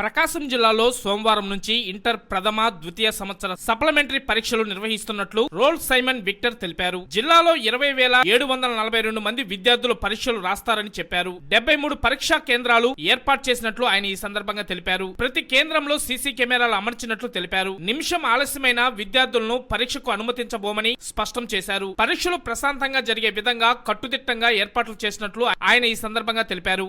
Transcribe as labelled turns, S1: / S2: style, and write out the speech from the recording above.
S1: ప్రకాశం జిల్లాలో సోమవారం నుంచి ఇంటర్ ప్రథమ ద్వితీయ సంవత్సర సప్లిమెంటరీ పరీక్షలు నిర్వహిస్తున్నట్లు రోల్ సైమన్ విక్టర్ తెలిపారు. జిల్లాలో ఇరవై వేల ఏడు వందల నలభై రెండు మంది విద్యార్థులు పరీక్షలు రాస్తారని చెప్పారు. డెబ్బై మూడు పరీక్షా కేంద్రాలు ఏర్పాటు చేసినట్లు ఆయన ఈ సందర్భంగా తెలిపారు. ప్రతి కేంద్రంలో సీసీ కెమెరాలు అమర్చినట్లు తెలిపారు. నిమిషం ఆలస్యమైన విద్యార్థులను పరీక్షకు అనుమతించబోమని స్పష్టం చేశారు. పరీక్షలు ప్రశాంతంగా జరిగే విధంగా కట్టుదిట్టంగా ఏర్పాట్లు చేసినట్లు ఆయన ఈ సందర్భంగా తెలిపారు.